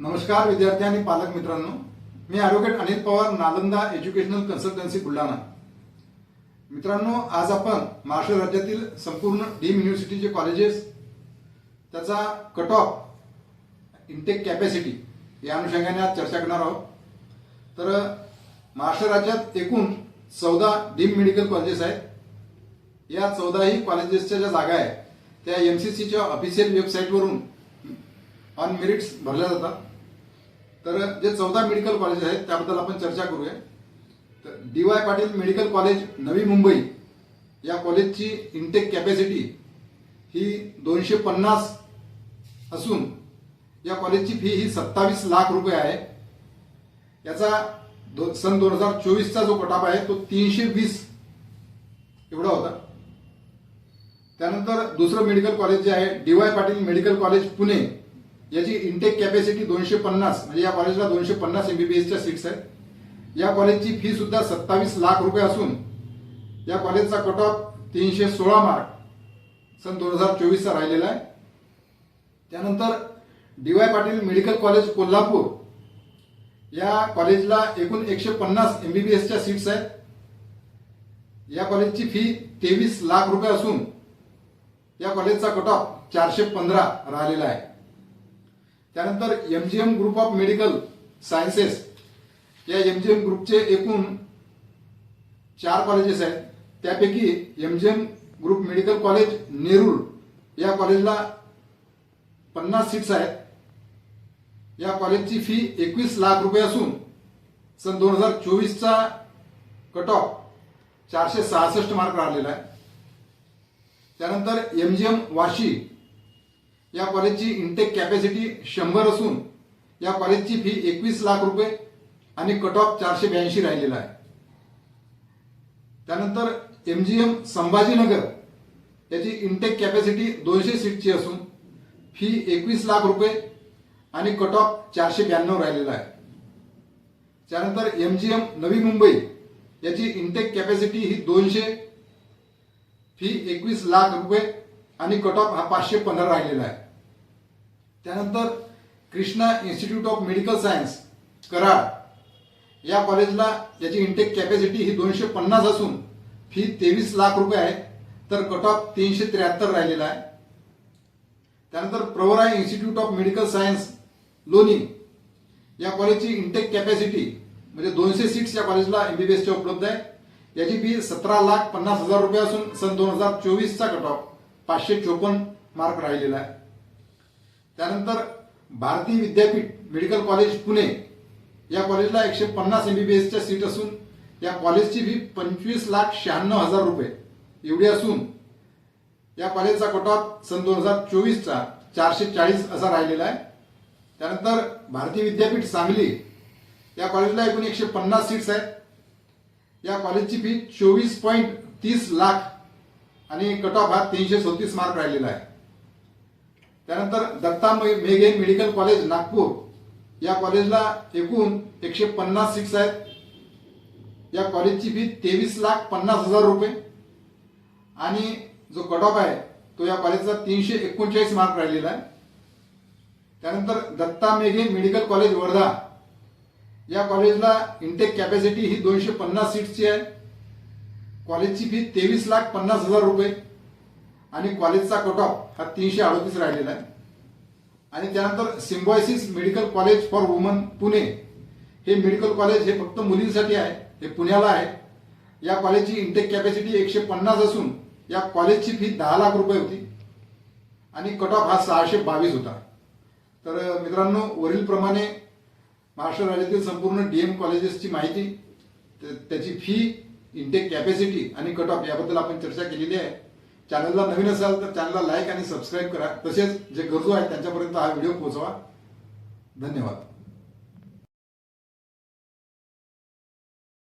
नमस्कार विद्यार्थी आणि पालक मित्रांनो. मी advocate Anil Pawar Nalanda educational consultancy Buldhana. मित्रांनो आज आपण महाराष्ट्र राज्यातील संपूर्ण डीम युनिव्हर्सिटीचे कॉलेजेस त्याचा कट ऑफ इंटेक कॅपॅसिटी या अनुषंगाने आज चर्चा करणार आहोत. तर महाराष्ट्र राज्यात एकूण चौदा डीम मेडिकल कॉलेजेस आहेत. या चौदाही कॉलेजेसच्या ज्या जागा आहेत त्या एम सी सीच्या ऑफिशियल वेबसाईटवरून ऑन मेरिट्स भरल्या जातात. तर जे चौदा मेडिकल कॉलेज आहेत त्याबद्दल आपण चर्चा करूया. तर D Y Patil medical college Navi Mumbai. या कॉलेजची इंटेक कॅपॅसिटी ही दोनशे पन्नास असून या कॉलेजची फी ही सत्तावीस लाख रुपये आहे. याचा दो सन दोन हजार चोवीसचा जो कटाप आहे तो तीनशे वीस एवढा होता. त्यानंतर दुसरं मेडिकल कॉलेज जे आहे D Y Patil medical college Pune. याची इंटेक कॅपॅसिटी दोनशे पन्नास म्हणजे या कॉलेजला दोनशे पन्नास एमबीबीएसच्या सीट्स आहेत. या कॉलेजची फी सुद्धा सत्तावीस लाख रुपये असून या कॉलेजचा कट ऑफ तीनशे सोळा मार्क सन दोन हजार चोवीसचा राहिलेला आहे. त्यानंतर D Y Patil medical college Kolhapur. या कॉलेजला एकूण एकशे पन्नास एमबीबीएसच्या सीट्स आहेत. या कॉलेजची फी तेवीस लाख रुपये असून या कॉलेजचा कट ऑफ चारशे पंधरा राहिलेला आहे. त्यानंतर MGM group of medical sciences या एमजीएम ग्रुपचे एकूण चार कॉलेजेस आहेत. त्यापैकी MGM group medical college Nerul या कॉलेजला पन्नास सीट्स आहेत. या कॉलेजची फी एकवीस लाख रुपये असून सन दोन हजार चोवीसचा कट ऑफ चारशे सहासष्ट मार्क राहिलेला आहे. त्यानंतर एमजीएम वाशी या कॉलेजची इंटेक कॅपॅसिटी शंभर असून या कॉलेजची फी एकवीस लाख रुपये आणि कट ऑफ चारशे ब्याऐंशी राहिलेला आहे. त्यानंतर एमजीएम संभाजीनगर याची इंटेक कॅपॅसिटी दोनशे सीटची असून फी एकवीस लाख रुपये आणि कट ऑफ चारशे ब्याण्णव राहिलेला आहे. त्यानंतर एमजीएम नवी मुंबई याची इंटेक कॅपॅसिटी ही दोनशे फी एकवीस लाख रुपये आणि कट ऑफ हा पाचशे पंधरा राहिलेला आहे. त्यानंतर Krishna institute of medical science Karad. या कॉलेजला याची इंटेक कॅपॅसिटी ही दोनशे पन्नास असून फी तेवीस लाख रुपये आहे. तर कट ऑफ तीनशे त्र्याहत्तर राहिलेला आहे. त्यानंतर Pravara institute of medical science Loni. या कॉलेजची इंटेक कॅपॅसिटी म्हणजे दोनशे सीट्स या कॉलेजला एमबीबीएसच्या उपलब्ध आहे. याची फी सतरा लाख पन्नास हजार रुपये असून सन दोन हजार चोवीसचा कट ऑफ. पाचशे चोपन्न मार्क राहिलेला आहे. त्यानंतर भारती विद्यापीठ मेडिकल कॉलेज पुणे. या कॉलेजला एकशे पन्नास एमबीबीएसच्या सीट असून या कॉलेजची फी पंचवीस लाख शहाण्णव हजार रुपये. एवढी असून या कॉलेजचा कटॉप सन दोन हजार चोवीसचा चारशे चाळीस असा राहिलेला आहे. त्यानंतर भारतीय विद्यापीठ सांगली. या कॉलेजला एकूण एकशे पन्नास सीट्स आहेत. या कॉलेजची फी चोवीस पॉईंट तीस लाख आणि कट ऑफ हा तीनशे सदतीस मार्क राहिलेला आहे. त्यानंतर दत्ता मे- मेघे मेडिकल कॉलेज नागपूर. या कॉलेजला एकूण एकशे पन्नास सीट्स आहेत. या कॉलेजची फी तेवीस लाख पन्नास हजार रुपये. आणि जो कट ऑफ आहे तो या कॉलेजचा तीनशे एकोणचाळीस मार्क राहिलेला आहे. त्यानंतर दत्ता मेघे मेडिकल कॉलेज वर्धा. या कॉलेजला इंटेक कॅपॅसिटी ही दोनशे पन्नास सीट्सची आहे. कॉलेजची फी तेवीस लाख पन्नास हजार रुपये. आणि कॉलेजचा कट ऑफ हा तीनशे अडोतीस राहिलेला आहे. आणि त्यानंतर Symbiosis medical college for woman Pune. हे मेडिकल कॉलेज हे फक्त मुलींसाठी आहे हे पुण्याला आहे. या कॉलेजची इंटेक कॅपॅसिटी एकशे पन्नास असून या कॉलेजची फी दहा लाख रुपये होती. आणि कट ऑफ हा सहाशे बावीस होता. तर मित्रांनो वरीलप्रमाणे महाराष्ट्र राज्यातील संपूर्ण डीएम कॉलेजेसची माहिती त्या- त्याची फी इंटेक कॅपॅसिटी आणि कट ऑफ याबद्दल आपण चर्चा केलेली आहे. चॅनलला नवीन असाल तर चॅनलला लाईक आणि सबस्क्राईब करा. तसेच जे गरजू आहेत त्यांच्यापर्यंत हा व्हिडिओ पोहोचवा. धन्यवाद.